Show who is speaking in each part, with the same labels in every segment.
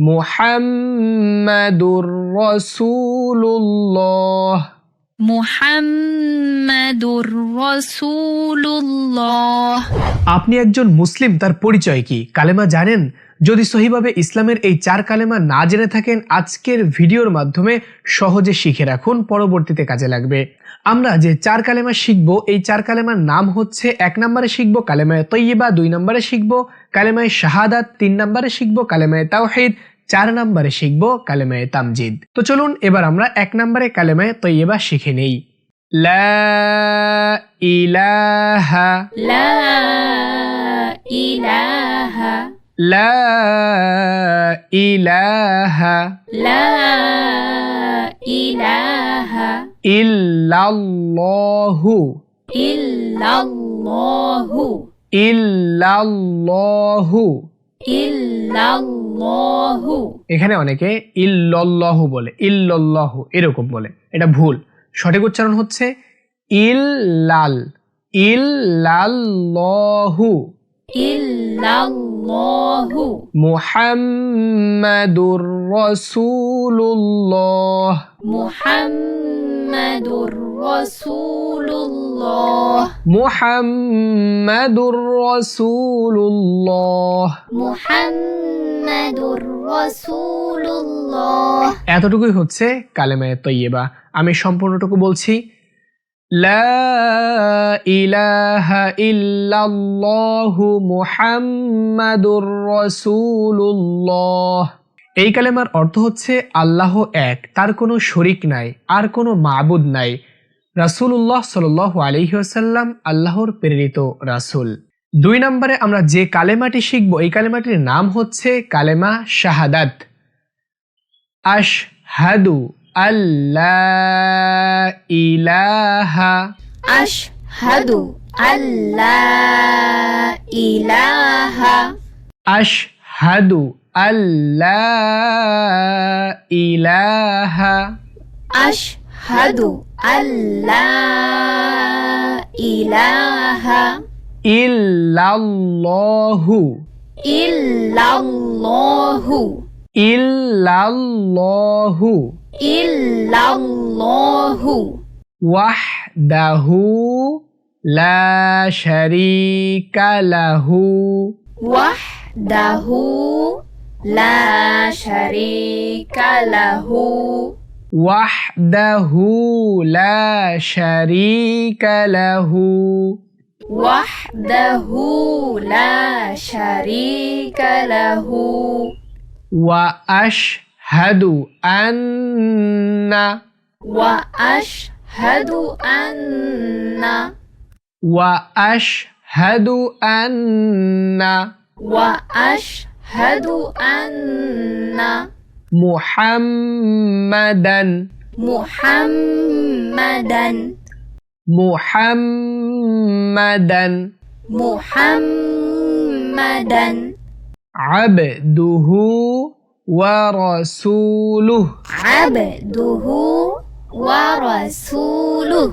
Speaker 1: মুহাম্মাদুর রাসূলুল্লাহ।
Speaker 2: মুহাম্মাদুর রাসূলুল্লাহ।
Speaker 1: আপনি একজন মুসলিম তার পরিচয় কি? কালেমা জানেন? যদি সহিভাবে ইসলামের এই চার কালেমা না জেনে থাকেন, আজকের ভিডিওর মাধ্যমে সহজে শিখে রাখুন, পরবর্তীতে কাজে লাগবে। আমরা যে চার কালেমা শিখব, এই চার কালেমার নাম হচ্ছে, এক নম্বরে শিখব কালেমায় তৈয়বা, দুই নম্বরে শিখব কালেমায় শাহাদাত, তিন নম্বরে শিখব কালেমায় তাওহিদ, চার নম্বরে শিখব কালেমায় তামজিদ। তো চলুন, এবার আমরা এক নম্বরে কালেমায় তৈয়বা শিখে নেই। লা ইলাহা
Speaker 2: লা ইলাহা
Speaker 1: লা ইলাহা
Speaker 2: লা ইলাহা
Speaker 1: ইল্লাল্লাহু
Speaker 2: ইল্লাল্লাহু
Speaker 1: ইল্লাল্লাহু
Speaker 2: ইল্লাল্লাহু
Speaker 1: এখানে অনেকে ইল্লাল্লাহু বলে ইল্লাল্লাহু এরকম বলে এটা ভুল। সঠিক উচ্চারণ হচ্ছে ইল্লাল ইল্লাল্লাহু।
Speaker 2: ইল্লাল্লাহু
Speaker 1: মুহাম্মাদুর রাসূলুল্লাহ।
Speaker 2: মুহাম্মাদুর রাসূলুল্লাহ।
Speaker 1: মুহাম্মাদুর রাসূলুল্লাহ।
Speaker 2: মুহাম্মাদুর রাসূলুল্লাহ।
Speaker 1: এতটুকুই হচ্ছে কালেমায়ে তৈয়বা। আমি সম্পূর্ণটুকু বলছি এই কালেমার অর্থ হচ্ছে আল্লাহ এক, তার কোনো শরিক নাই, আর কোনো মাবুদ নাই। রাসূলুল্লাহ সাল্লাল্লাহু আলাইহি ওয়াসাল্লাম আল্লাহর প্রেরিত রাসূল। দুই নম্বরে আমরা যে কালেমাটি শিখব, এই কালেমাটির নাম হচ্ছে কালেমা শাহাদাত। আশহাদু আল্লাহ ইলাহা
Speaker 2: আশহাদু আল্লা ইলাহা
Speaker 1: আশহাদু আল্লাহ ইলাহা
Speaker 2: আশহাদু আল্লা ইলাহা
Speaker 1: ইল্লাল্লাহু
Speaker 2: ইল্লাল্লাহু
Speaker 1: ইল্লাল্লাহু
Speaker 2: ইল্লাল্লাহু
Speaker 1: ওয়াহদাহু লা শারীকা লাহু
Speaker 2: وحده لا شريك له
Speaker 1: ওয়াহদাহু লা শারীকা লাহু
Speaker 2: وحده لا شريك له
Speaker 1: وأشهد أن
Speaker 2: وأشهد أن
Speaker 1: وأشهد أن
Speaker 2: وأشهد أن
Speaker 1: محمدا
Speaker 2: محمدا
Speaker 1: محمدا
Speaker 2: محمدا
Speaker 1: আবদুহু ওয়া
Speaker 2: রাসূলুহু আবদুহু
Speaker 1: ওয়া রাসূলুহু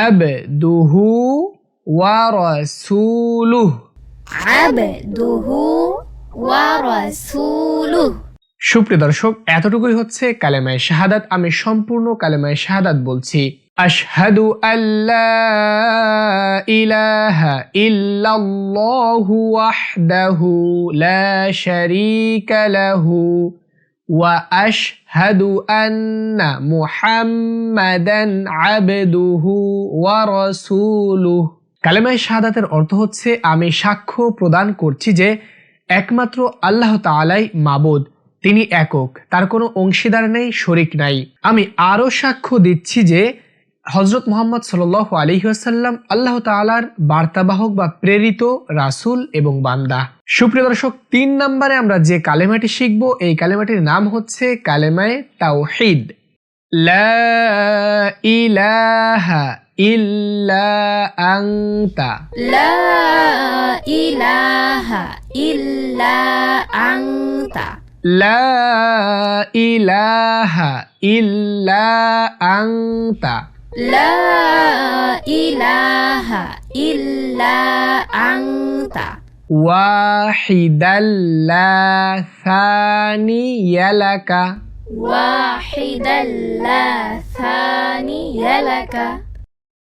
Speaker 2: আবদুহু ওয়া রাসূলুহু আবদুহু ওয়া রাসূলুহু
Speaker 1: সুপ্রিয় দর্শক এতটুকুই হচ্ছে কালেমায় শাহাদাত। আমি সম্পূর্ণ কালেমায় শাহাদাত বলছি। আশহাদু আল্লাহ ইলাহা ইল্লাল্লাহু ওয়াহদাহু লা শারীকা লাহু ওয়া আশহাদু আন্না মুহাম্মাদান আবদুহু ওয়া রাসূলুহু। কালেমায় শাহাদাতের অর্থ হচ্ছে, আমি সাক্ষ্য প্রদান করছি যে একমাত্র আল্লাহ তাআলাই মাবুদ, তিনি একক, তার কোনো অংশীদার নেই, শরিক নাই। আমি আরও সাক্ষ্য দিচ্ছি যে হজরত মোহাম্মদ সাল আলিহাসাল্লাম আল্লাহ তালার বার্তাবাহক বা প্রেরিত রাসুল এবং বান্দা। সুপ্রিয় দর্শক তিন নম্বরে আমরা যে কালেমাটি শিখব এই কালেমাটির নাম হচ্ছে কালেমায় তাওহিদ। ইলাহা ইল্লা আংতা
Speaker 2: লা ইলাহা ইল্লা আংতা
Speaker 1: লা ইলাহা ইল্লা আংতা
Speaker 2: لا إله إلا أنت.
Speaker 1: واحدا لا ثاني لك.
Speaker 2: واحدا لا ثاني لك.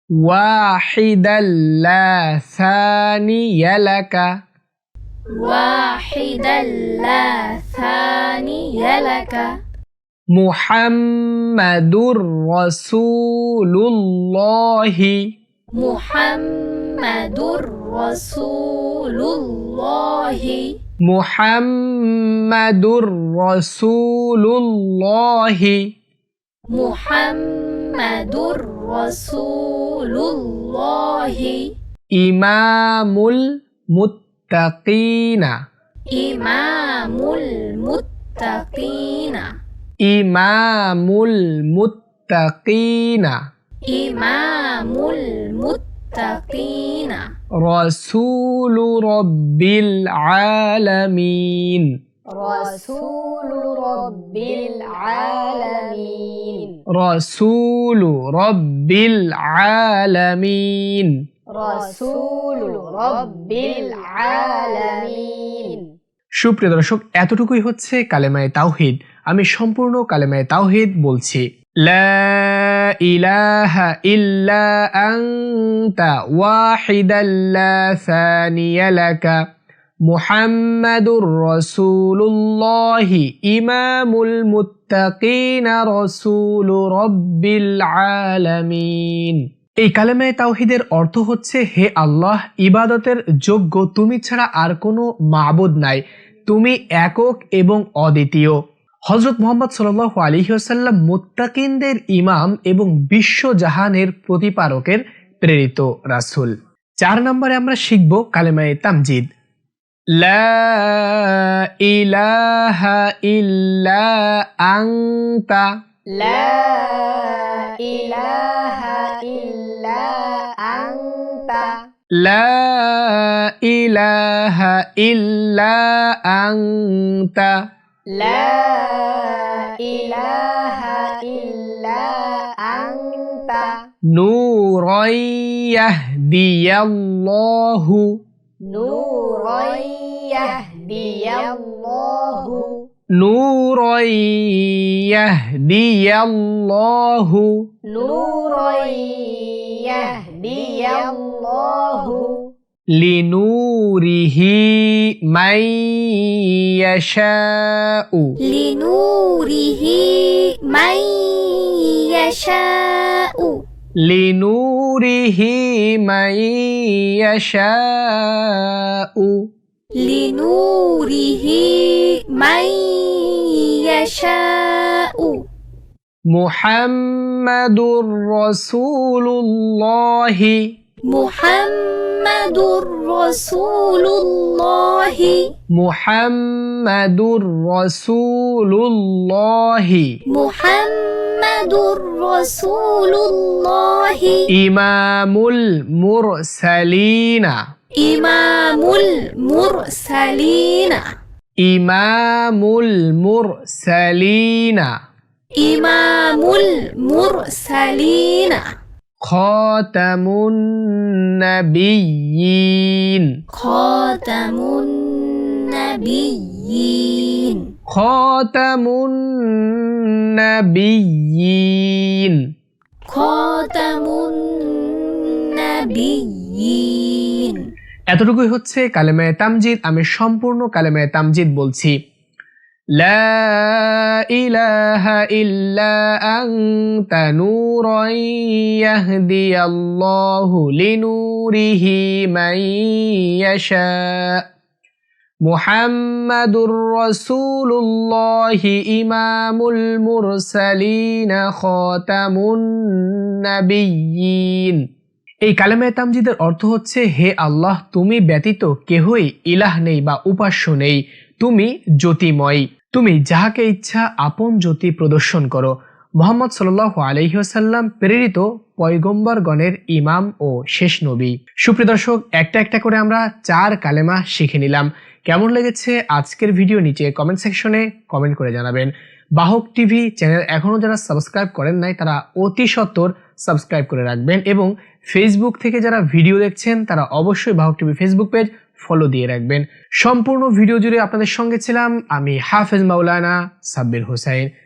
Speaker 1: واحدا لا ثاني لك.
Speaker 2: واحدا لا ثاني لك.
Speaker 1: محمد رسول الله
Speaker 2: محمد رسول الله
Speaker 1: محمد رسول الله
Speaker 2: محمد رسول الله
Speaker 1: إمام المتقين
Speaker 2: إمام المتقين
Speaker 1: إمام المتقين.
Speaker 2: إمام المتقين.
Speaker 1: رسول رب العالمين.
Speaker 2: رسول رب العالمين.
Speaker 1: رسول رب العالمين.
Speaker 2: رسول رب العالمين.
Speaker 1: সুপ্রিয় দর্শক, এতটুকুই হচ্ছে কালেমায়ে তাওহিদ। আমি সম্পূর্ণ কালেমায়ে তাওহিদ বলছি। ইলাহা ইল্লা আনতা ওয়াহিদান লা সানিয়া লাকা। মুহাম্মাদুর রাসূলুল্লাহি, ইমামুল রাসূল আলামিন। এই কালেমায়ে তাওহিদের অর্থ হচ্ছে, হে আল্লাহ, ইবাদতের যোগ্য, তুমি ছাড়া আর কোনো মাবুদ নাই। তুমি একক এবং অদ্বিতীয়। হজরত মোহাম্মদ সাল্লাহ আলিহাসাল্লাম মোত্তাকিনদের ইমাম এবং বিশ্বজাহানের প্রতিপারকের প্রেরিত রাসুল। চার নম্বরে আমরা শিখব কালেমাই তামজিদ। লা ইলাহা লা ইলাহা ইল্লা আংতা
Speaker 2: لا إله إلا أنت
Speaker 1: لا إله إلا أنت نورا يهدي الله
Speaker 2: نورا يهدي الله
Speaker 1: نورا يهدي الله
Speaker 2: نورا يهدي الله
Speaker 1: لنوره من يشاء
Speaker 2: لنوره من يشاء
Speaker 1: لنوره من يشاء
Speaker 2: لنوره من يشاء
Speaker 1: محمد رسول الله.
Speaker 2: محمد رسول الله.
Speaker 1: محمد رسول الله.
Speaker 2: محمد رسول الله.
Speaker 1: إمام المرسلين.
Speaker 2: إمام المرسلين.
Speaker 1: إمام المرسلين.
Speaker 2: ইমামুল মুরসালিন।
Speaker 1: খাতামুন নাবিয়িন
Speaker 2: খাতামুন নাবিয়িন
Speaker 1: খাতামুন নাবিয়িন
Speaker 2: খাতামুন নাবিয়িন
Speaker 1: এতটুকুই হচ্ছে কালেমায় তামজিদ আমি সম্পূর্ণ কালেমায় তামজিদ বলছি। লা ইলাহা ইল্লা আনতা নূরান ইয়াহদিয়াল্লাহু লিনূরিহি মান ইয়াশা। মুহাম্মাদুর রাসূলুল্লাহি ইমামুল মুরসালিন খাতামুন নাবিয়্যিন। এই কালেমায়ে তামজিদের অর্থ হচ্ছে, হে আল্লাহ, তুমি ব্যতীত কেহই ইলাহ নেই বা উপাস্য নেই। তুমি জ্যোতিময়। তুমি যাহাকে ইচ্ছা আপন জ্যোতি প্রদর্শন করো। মোহাম্মদ সাল আলহিহাসাল্লাম প্রেরিত পয়গম্বরগণের ইমাম ও শেষ নবী। সুপ্রিয় দর্শক, একটা একটা করে আমরা চার কালেমা শিখে নিলাম। কেমন লেগেছে আজকের ভিডিও নিচে কমেন্ট সেকশনে কমেন্ট করে জানাবেন। বাহক টিভি চ্যানেল এখনও যারা সাবস্ক্রাইব করেন নাই, তারা অতি সত্বর সাবস্ক্রাইব করে রাখবেন এবং ফেসবুক থেকে যারা ভিডিও দেখছেন, তারা অবশ্যই বাহক টিভি ফেসবুক পেজ ফলো দিয়ে রাখবেন। সম্পূর্ণ ভিডিও জুড়ে আপনাদের সঙ্গে ছিলাম আমি হাফেজ মাওলানা সাব্বির হোসাইন।